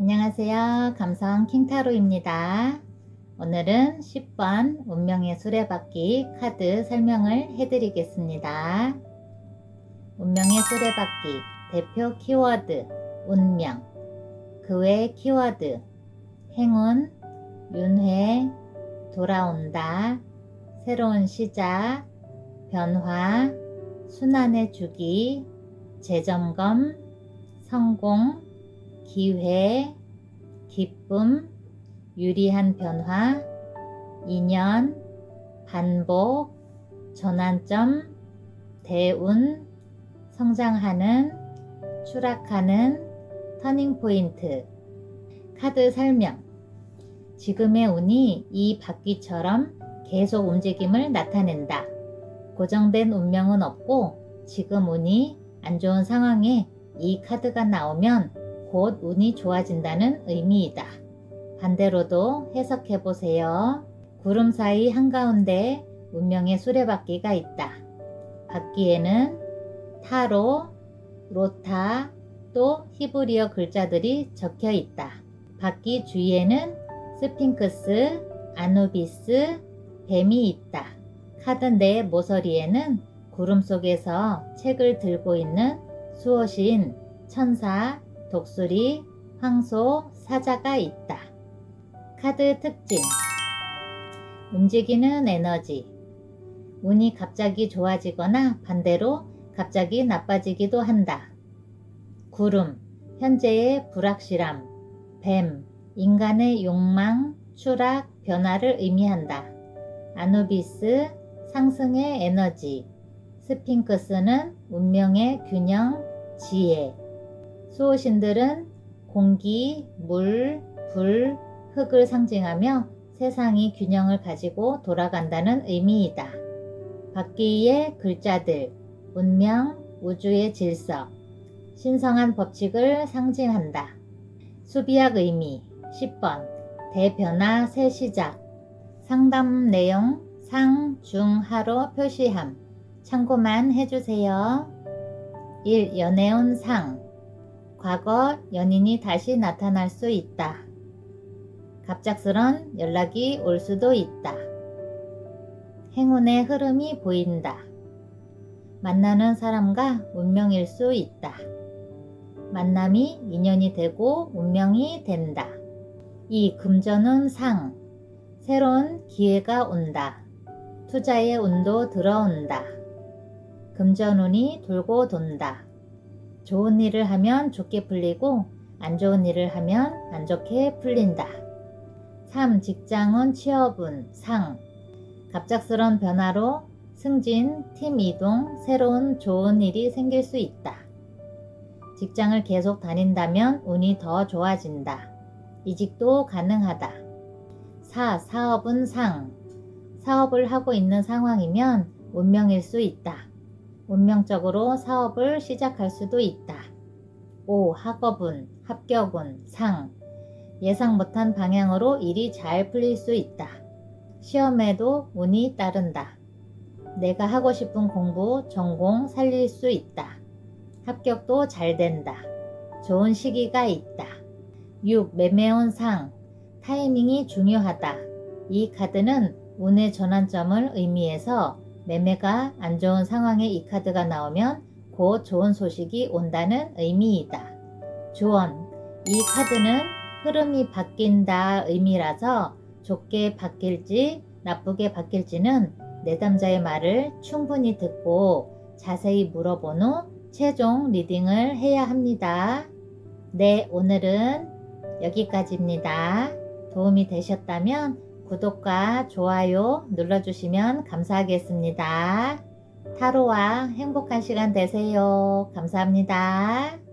안녕하세요. 감성 킹타로입니다. 오늘은 10번 운명의 수레바퀴 카드 설명을 해드리겠습니다. 운명의 수레바퀴 대표 키워드 운명 그 외 키워드 행운 윤회 돌아온다 새로운 시작 변화 순환의 주기 재점검 성공 기회, 기쁨, 유리한 변화, 인연, 반복, 전환점, 대운, 성장하는, 추락하는, 터닝포인트. 카드 설명. 지금의 운이 이 바퀴처럼 계속 움직임을 나타낸다. 고정된 운명은 없고 지금 운이 안 좋은 상황에 이 카드가 나오면 곧 운이 좋아진다는 의미이다. 반대로도 해석해 보세요. 구름 사이 한가운데 운명의 수레바퀴가 있다. 바퀴에는 타로, 로타, 또 히브리어 글자들이 적혀 있다. 바퀴 주위에는 스핑크스, 아누비스, 뱀이 있다. 카드 내 모서리에는 구름 속에서 책을 들고 있는 수호신, 천사, 독수리, 황소, 사자가 있다. 카드 특징. 움직이는 에너지. 운이 갑자기 좋아지거나 반대로 갑자기 나빠지기도 한다. 구름. 현재의 불확실함. 뱀. 인간의 욕망, 추락, 변화를 의미한다. 아누비스. 상승의 에너지. 스핑크스는 운명의 균형, 지혜 수호신들은 공기, 물, 불, 흙을 상징하며 세상이 균형을 가지고 돌아간다는 의미이다. 바퀴의 글자들, 운명, 우주의 질서, 신성한 법칙을 상징한다. 수비학 의미 10번 대변화 새 시작 상담 내용 상, 중, 하로 표시함 참고만 해주세요. 1. 연애운 상 과거 연인이 다시 나타날 수 있다. 갑작스런 연락이 올 수도 있다. 행운의 흐름이 보인다. 만나는 사람과 운명일 수 있다. 만남이 인연이 되고 운명이 된다. 이 금전운 상. 새로운 기회가 온다. 투자의 운도 들어온다. 금전운이 돌고 돈다. 좋은 일을 하면 좋게 풀리고 안 좋은 일을 하면 안 좋게 풀린다. 3. 직장운 취업운 상. 갑작스런 변화로 승진, 팀 이동, 새로운 좋은 일이 생길 수 있다. 직장을 계속 다닌다면 운이 더 좋아진다. 이직도 가능하다. 4. 사업은 상. 사업을 하고 있는 상황이면 운명일 수 있다. 운명적으로 사업을 시작할 수도 있다. 5. 학업운, 합격운, 상. 예상 못한 방향으로 일이 잘 풀릴 수 있다. 시험에도 운이 따른다. 내가 하고 싶은 공부, 전공 살릴 수 있다. 합격도 잘 된다. 좋은 시기가 있다. 6. 매매운 상. 타이밍이 중요하다. 이 카드는 운의 전환점을 의미해서 매매가 안 좋은 상황에 이 카드가 나오면 곧 좋은 소식이 온다는 의미이다. 조언. 이 카드는 흐름이 바뀐다 의미라서 좋게 바뀔지 나쁘게 바뀔지는 내담자의 말을 충분히 듣고 자세히 물어본 후 최종 리딩을 해야 합니다. 네, 오늘은 여기까지입니다. 도움이 되셨다면 구독과 좋아요 눌러주시면 감사하겠습니다. 타로와 행복한 시간 되세요. 감사합니다.